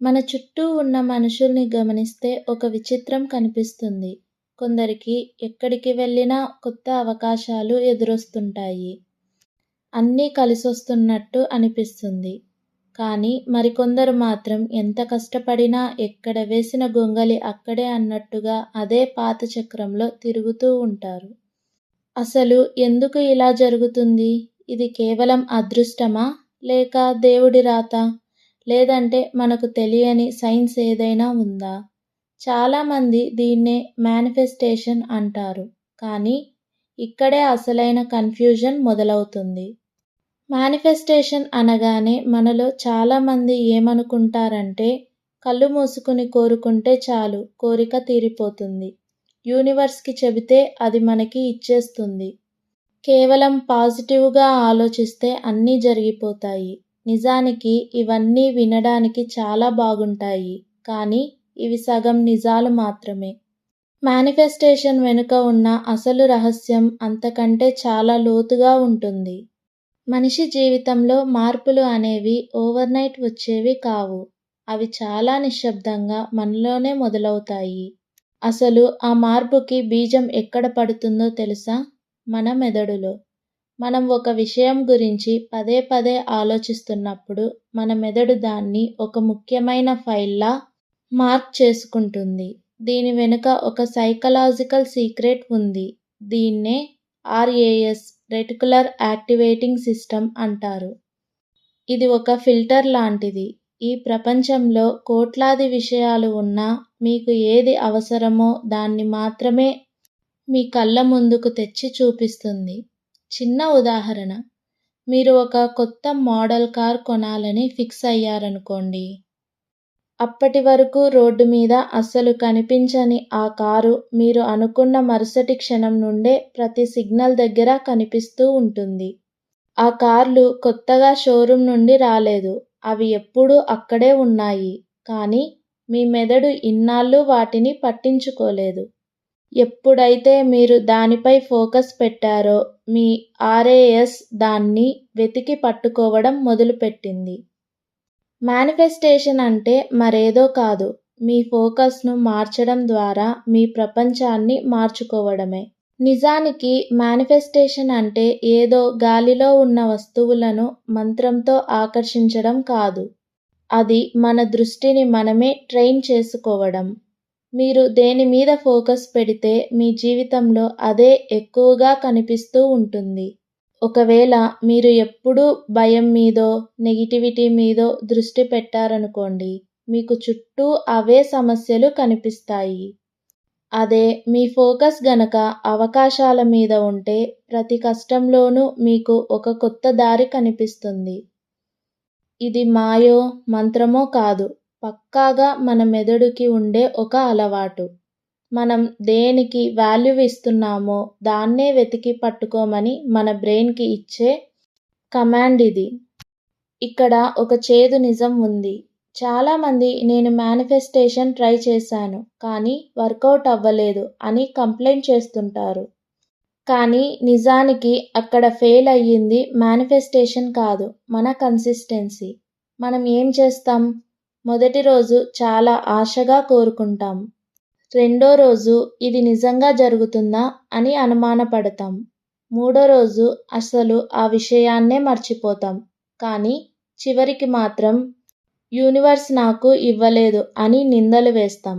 మన చుట్టూ ఉన్న మనుషుల్ని గమనిస్తే ఒక విచిత్రం కనిపిస్తుంది. కొందరికి ఎక్కడికి వెళ్ళినా కొత్త అవకాశాలు ఎదురొస్తుంటాయి. అన్నీ కలిసొస్తున్నట్టు అనిపిస్తుంది. కానీ మరికొందరు మాత్రం ఎంత కష్టపడినా ఎక్కడ వేసిన గొంగలి అక్కడే అన్నట్టుగా అదే పాత చక్రంలో తిరుగుతూ ఉంటారు. అసలు ఎందుకు ఇలా జరుగుతుంది? ఇది కేవలం అదృష్టమా? లేక దేవుడి రాతా? లేదంటే మనకు తెలియని సైన్స్ ఏదైనా ఉందా? చాలామంది దీన్నే మేనిఫెస్టేషన్ అంటారు. కానీ ఇక్కడే అసలైన కన్ఫ్యూజన్ మొదలవుతుంది. మేనిఫెస్టేషన్ అనగానే మనలో చాలామంది ఏమనుకుంటారంటే కళ్ళు మూసుకుని కోరుకుంటే చాలు కోరిక తీరిపోతుంది. యూనివర్స్కి చెబితే అది మనకి ఇచ్చేస్తుంది. కేవలం పాజిటివ్గా ఆలోచిస్తే అన్నీ జరిగిపోతాయి. నిజానికి ఇవన్నీ వినడానికి చాలా బాగుంటాయి. కానీ ఇవి సగం నిజాలు మాత్రమే. మేనిఫెస్టేషన్ వెనుక ఉన్న అసలు రహస్యం అంతకంటే చాలా లోతుగా ఉంటుంది. మనిషి జీవితంలో మార్పులు అనేవి ఓవర్నైట్ వచ్చేవి కావు. అవి చాలా నిశ్శబ్దంగా మనలోనే మొదలవుతాయి. అసలు ఆ మార్పుకి బీజం ఎక్కడ పడుతుందో తెలుసా? మన మెదడులో. మనం ఒక విషయం గురించి పదే పదే ఆలోచిస్తున్నప్పుడు మన మెదడు దాన్ని ఒక ముఖ్యమైన ఫైల్లా మార్క్ చేసుకుంటుంది. దీని వెనుక ఒక సైకలాజికల్ సీక్రెట్ ఉంది. దీన్నే ఆర్ఏఎస్ రెటిక్యులర్ యాక్టివేటింగ్ సిస్టమ్ అంటారు. ఇది ఒక ఫిల్టర్ లాంటిది. ఈ ప్రపంచంలో కోట్లాది విషయాలు ఉన్నా మీకు ఏది అవసరమో దాన్ని మాత్రమే మీ కళ్ళ ముందుకు తెచ్చి చూపిస్తుంది. చిన్న ఉదాహరణ మీరు ఒక కొత్త మోడల్ కార్ కొనాలని ఫిక్స్ అయ్యారనుకోండి. అప్పటి వరకు రోడ్డు మీద అస్సలు కనిపించని ఆ కారు మీరు అనుకున్న మరుసటి క్షణం నుండే ప్రతి సిగ్నల్ దగ్గర కనిపిస్తూ ఉంటుంది. ఆ కార్లు కొత్తగా షోరూం నుండి రాలేదు. అవి ఎప్పుడూ అక్కడే ఉన్నాయి. కానీ మీ మెదడు ఇన్నాళ్ళు వాటిని పట్టించుకోలేదు. ఎప్పుడైతే మీరు దానిపై ఫోకస్ పెట్టారో మీ ఆర్ఏఎస్ దాన్ని వెతికి పట్టుకోవడం మొదలుపెట్టింది. మేనిఫెస్టేషన్ అంటే మరేదో కాదు. మీ ఫోకస్ను మార్చడం ద్వారా మీ ప్రపంచాన్ని మార్చుకోవడమే. నిజానికి మేనిఫెస్టేషన్ అంటే ఏదో గాలిలో ఉన్న వస్తువులను మంత్రంతో ఆకర్షించడం కాదు. అది మన దృష్టిని మనమే ట్రైన్ చేసుకోవడం. మీరు దేని మీద ఫోకస్ పెడితే మీ జీవితంలో అదే ఎక్కువగా కనిపిస్తూ ఉంటుంది. ఒకవేళ మీరు ఎప్పుడూ భయం మీదో, నెగటివిటీ మీదో దృష్టి పెట్టారనుకోండి మీకు చుట్టూ అవే సమస్యలు కనిపిస్తాయి. అదే మీ ఫోకస్ గనక అవకాశాల మీద ఉంటే ప్రతి కష్టంలోనూ మీకు ఒక కొత్త దారి కనిపిస్తుంది. ఇది మాయో, మంత్రమో కాదు. పక్కాగా మన మెదడుకి ఉండే ఒక అలవాటు. మనం దేనికి వాల్యూ ఇస్తున్నామో దాన్నే వెతికి పట్టుకోమని మన బ్రెయిన్కి ఇచ్చే కమాండ్ ఇది. ఇక్కడ ఒక చేదు నిజం ఉంది. చాలామంది నేను మేనిఫెస్టేషన్ ట్రై చేశాను. కానీ వర్కౌట్ అవ్వలేదు అని కంప్లైంట్ చేస్తుంటారు. కానీ నిజానికి అక్కడ ఫెయిల్ అయ్యింది మేనిఫెస్టేషన్ కాదు మన కన్సిస్టెన్సీ. మనం ఏం చేస్తాం? మొదటి రోజు చాలా ఆశగా కోరుకుంటాం. రెండో రోజు ఇది నిజంగా జరుగుతుందా అని అనుమానపడతాం. మూడో రోజు అసలు ఆ విషయాన్నే మర్చిపోతాం. కానీ చివరికి మాత్రం యూనివర్స్ నాకు ఇవ్వలేదు అని నిందలు వేస్తాం.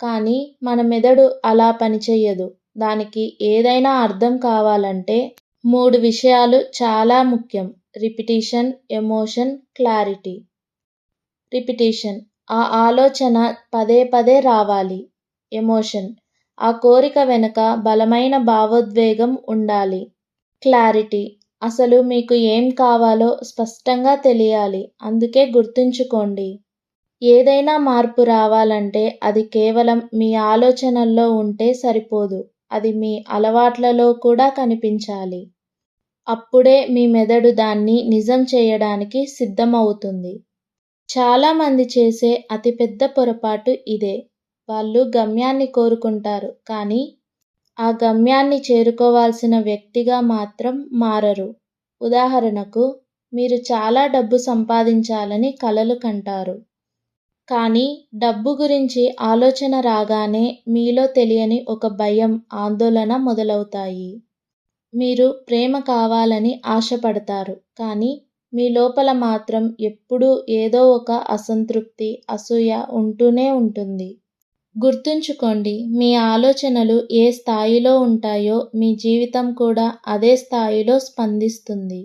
కానీ మన మెదడు అలా పనిచేయదు దానికి ఏదైనా అర్థం కావాలంటే మూడు విషయాలు చాలా ముఖ్యం రిపిటిషన్, ఎమోషన్, క్లారిటీ. రిపిటేషన్ ఆ ఆలోచన పదే పదే రావాలి. ఎమోషన్ ఆ కోరిక వెనుక బలమైన భావోద్వేగం ఉండాలి. క్లారిటీ అసలు మీకు ఏం కావాలో స్పష్టంగా తెలియాలి. అందుకే గుర్తుంచుకోండి. ఏదైనా మార్పు రావాలంటే అది కేవలం మీ ఆలోచనల్లో ఉంటే సరిపోదు. అది మీ అలవాట్లలో కూడా కనిపించాలి. అప్పుడే మీ మెదడు దాన్ని నిజం చేయడానికి సిద్ధమవుతుంది. చాలామంది చేసే అతిపెద్ద పొరపాటు ఇదే. వాళ్ళు గమ్యాన్ని కోరుకుంటారు కానీ ఆ గమ్యాన్ని చేరుకోవాల్సిన వ్యక్తిగా మాత్రం మారరు. ఉదాహరణకు మీరు చాలా డబ్బు సంపాదించాలని కలలు కంటారు. కానీ డబ్బు గురించి ఆలోచన రాగానే మీలో తెలియని ఒక భయం ఆందోళన మొదలవుతాయి మీరు ప్రేమ కావాలని ఆశపడతారు కానీ మీ లోపల మాత్రం ఎప్పుడూ ఏదో ఒక అసంతృప్తి అసూయ ఉంటూనే ఉంటుంది. గుర్తుంచుకోండి మీ ఆలోచనలు ఏ స్థాయిలో ఉంటాయో మీ జీవితం కూడా అదే స్థాయిలో స్పందిస్తుంది.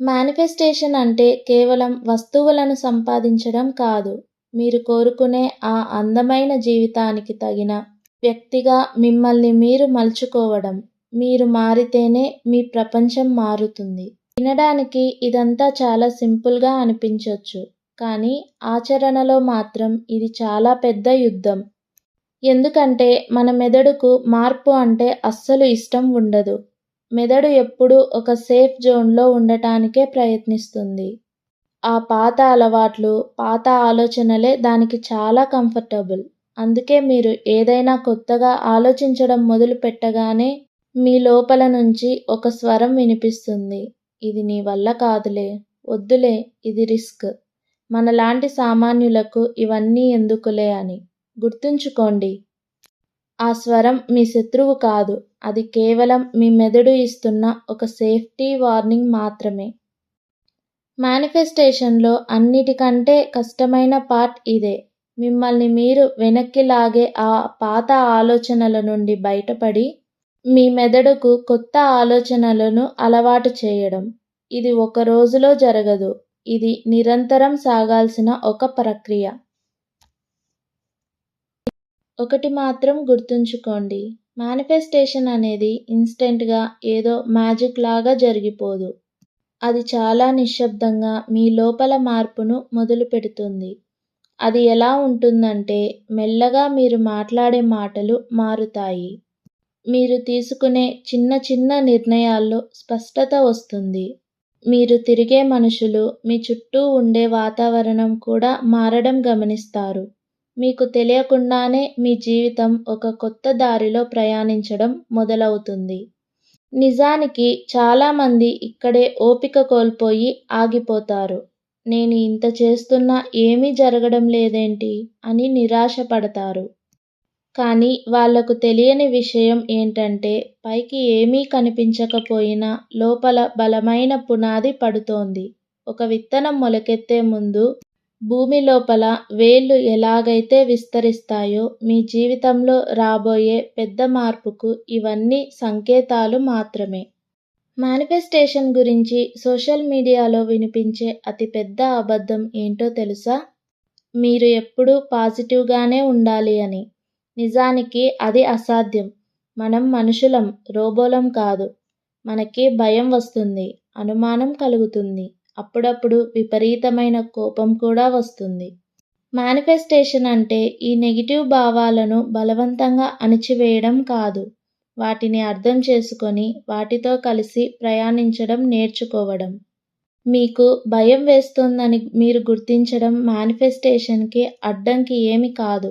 మేనిఫెస్టేషన్ అంటే కేవలం వస్తువులను సంపాదించడం కాదు మీరు కోరుకునే ఆ అందమైన జీవితానికి తగిన వ్యక్తిగా మిమ్మల్ని మీరు మలుచుకోవడం మీరు మారితేనే మీ ప్రపంచం మారుతుంది. వినడానికి ఇదంతా చాలా సింపుల్గా అనిపించవచ్చు కానీ ఆచరణలో మాత్రం ఇది చాలా పెద్ద యుద్ధం. ఎందుకంటే మన మెదడుకు మార్పు అంటే అస్సలు ఇష్టం ఉండదు. మెదడు ఎప్పుడూ ఒక సేఫ్ జోన్లో ఉండటానికే ప్రయత్నిస్తుంది. ఆ పాత అలవాట్లు పాత ఆలోచనలే దానికి చాలా కంఫర్టబుల్. అందుకే మీరు ఏదైనా కొత్తగా ఆలోచించడం మొదలు పెట్టగానే మీ లోపల నుంచి ఒక స్వరం వినిపిస్తుంది. ఇది నీ వల్ల కాదులే వద్దులే ఇది రిస్క్. మనలాంటి సామాన్యులకు ఇవన్నీ ఎందుకులే అని. గుర్తుంచుకోండి ఆ స్వరం మీ శత్రువు కాదు అది కేవలం మీ మెదడు ఇస్తున్న ఒక సేఫ్టీ వార్నింగ్ మాత్రమే. మేనిఫెస్టేషన్లో అన్నిటికంటే కష్టమైన పార్ట్ ఇదే. మిమ్మల్ని మీరు వెనక్కి లాగే ఆ పాత ఆలోచనల నుండి బయటపడి మీ మెదడుకు కొత్త ఆలోచనలను అలవాటు చేయడం. ఇది ఒక రోజులో జరగదు. ఇది నిరంతరం సాగాల్సిన ఒక ప్రక్రియ. ఒకటి మాత్రం గుర్తుంచుకోండి. మేనిఫెస్టేషన్ అనేది ఇన్స్టెంట్గా ఏదో మ్యాజిక్ లాగా జరిగిపోదు. అది చాలా నిశ్శబ్దంగా మీ లోపల మార్పును మొదలు పెడుతుంది. అది ఎలా ఉంటుందంటే మెల్లగా మీరు మాట్లాడే మాటలు మారుతాయి. మీరు తీసుకునే చిన్న చిన్న నిర్ణయాల్లో స్పష్టత వస్తుంది. మీరు తిరిగే మనుషులు మీ చుట్టూ ఉండే వాతావరణం కూడా మారడం గమనిస్తారు. మీకు తెలియకుండానే మీ జీవితం ఒక కొత్త దారిలో ప్రయాణించడం మొదలవుతుంది. నిజానికి చాలామంది ఇక్కడే ఓపిక కోల్పోయి ఆగిపోతారు. నేను ఇంత చేస్తున్నా ఏమీ జరగడం లేదేంటి? అని నిరాశపడతారు. కానీ వాళ్ళకు తెలియని విషయం ఏంటంటే పైకి ఏమీ కనిపించకపోయినా లోపల బలమైన పునాది పడుతోంది. ఒక విత్తనం మొలకెత్తే ముందు భూమి లోపల వేళ్ళు ఎలాగైతే విస్తరిస్తాయో మీ జీవితంలో రాబోయే పెద్ద మార్పుకు ఇవన్నీ సంకేతాలు మాత్రమే. మేనిఫెస్టేషన్ గురించి సోషల్ మీడియాలో వినిపించే అతిపెద్ద అబద్ధం ఏంటో తెలుసా? మీరు ఎప్పుడూ పాజిటివ్గానే ఉండాలి అని. నిజానికి అది అసాధ్యం. మనం మనుషులం రోబోలం కాదు. మనకి భయం వస్తుంది అనుమానం కలుగుతుంది. అప్పుడప్పుడు విపరీతమైన కోపం కూడా వస్తుంది. మేనిఫెస్టేషన్ అంటే ఈ నెగిటివ్ భావాలను బలవంతంగా అణిచివేయడం కాదు. వాటిని అర్థం చేసుకొని వాటితో కలిసి ప్రయాణించడం నేర్చుకోవడం. మీకు భయం వేస్తుందని మీరు గుర్తించడం మేనిఫెస్టేషన్కి అడ్డంకి ఏమి కాదు.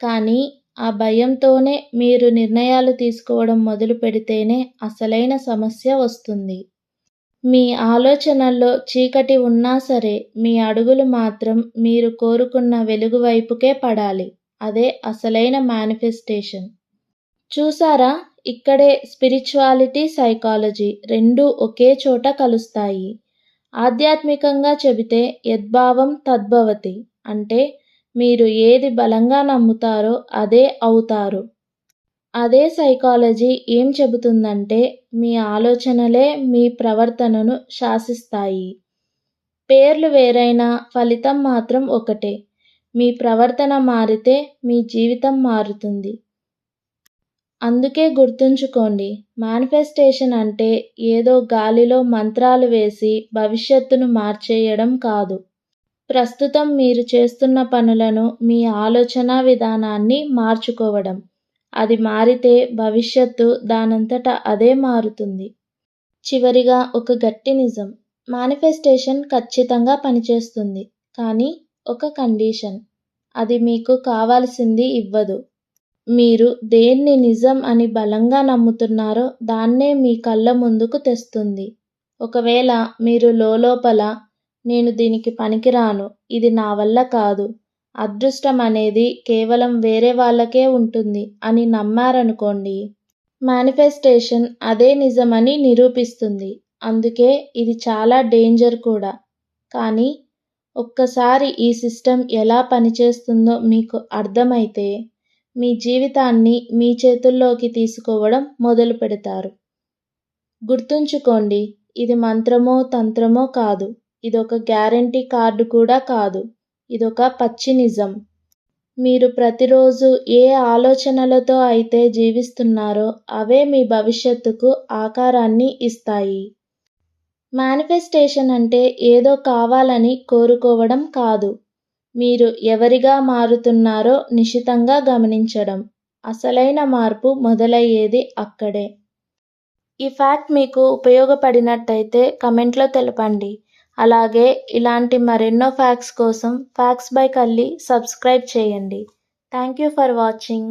కానీ ఆ భయంతోనే మీరు నిర్ణయాలు తీసుకోవడం మొదలు పెడితేనే అసలైన సమస్య వస్తుంది. మీ ఆలోచనల్లో చీకటి ఉన్నా సరే మీ అడుగులు మాత్రం మీరు కోరుకున్న వెలుగు వైపుకే పడాలి. అదే అసలైన మేనిఫెస్టేషన్ చూసారా? ఇక్కడే స్పిరిచువాలిటీ సైకాలజీ రెండూ ఒకే చోట కలుస్తాయి. ఆధ్యాత్మికంగా చెబితే యద్భావం తద్భవతి. అంటే మీరు ఏది బలంగా నమ్ముతారో అదే అవుతారు. అదే సైకాలజీ ఏం చెబుతుందంటే మీ ఆలోచనలే మీ ప్రవర్తనను శాసిస్తాయి. పేర్లు వేరైనా ఫలితం మాత్రం ఒకటే. మీ ప్రవర్తన మారితే మీ జీవితం మారుతుంది. అందుకే గుర్తుంచుకోండి మేనిఫెస్టేషన్ అంటే ఏదో గాలిలో మంత్రాలు వేసి భవిష్యత్తును మార్చేయడం కాదు. ప్రస్తుతం మీరు చేస్తున్న పనులను మీ ఆలోచన విధానాన్ని మార్చుకోవడం. అది మారితే భవిష్యత్తు దానంతట అదే మారుతుంది. చివరిగా ఒక గట్టి నిజం. మేనిఫెస్టేషన్ ఖచ్చితంగా పనిచేస్తుంది. కానీ ఒక కండిషన్. అది మీకు కావాల్సింది ఇవ్వదు. మీరు దేన్ని నిజం అని బలంగా నమ్ముతున్నారో దాన్నే మీ కళ్ళ ముందుకు తెస్తుంది. ఒకవేళ మీరు లోపల నేను దీనికి పనికిరాను. ఇది నా వల్ల కాదు. అదృష్టం అనేది కేవలం వేరే వాళ్ళకే ఉంటుంది అని నమ్మారనుకోండి. మేనిఫెస్టేషన్ అదే నిజమని నిరూపిస్తుంది. అందుకే ఇది చాలా డేంజర్ కూడా. కానీ ఒక్కసారి ఈ సిస్టమ్ ఎలా పనిచేస్తుందో మీకు అర్థమైతే మీ జీవితాన్ని మీ చేతుల్లోకి తీసుకోవడం మొదలు పెడతారు. గుర్తుంచుకోండి ఇది మంత్రమో తంత్రమో కాదు. ఇదొక గ్యారంటీ కార్డు కూడా కాదు. ఇదొక పచ్చి నిజం. మీరు ప్రతిరోజు ఏ ఆలోచనలతో అయితే జీవిస్తున్నారో అవే మీ భవిష్యత్తుకు ఆకారాన్ని ఇస్తాయి. మేనిఫెస్టేషన్ అంటే ఏదో కావాలని కోరుకోవడం కాదు. మీరు ఎవరిగా మారుతున్నారో నిశితంగా గమనించడం. అసలైన మార్పు మొదలయ్యేది అక్కడే. ఈ ఫ్యాక్ట్ మీకు ఉపయోగపడినట్టయితే కమెంట్లో తెలపండి. అలాగే ఇలాంటి మరెన్నో ఫ్యాక్ట్స్ కోసం ఫ్యాక్ట్స్ బై కల్లి సబ్స్క్రైబ్ చేయండి. Thank you for watching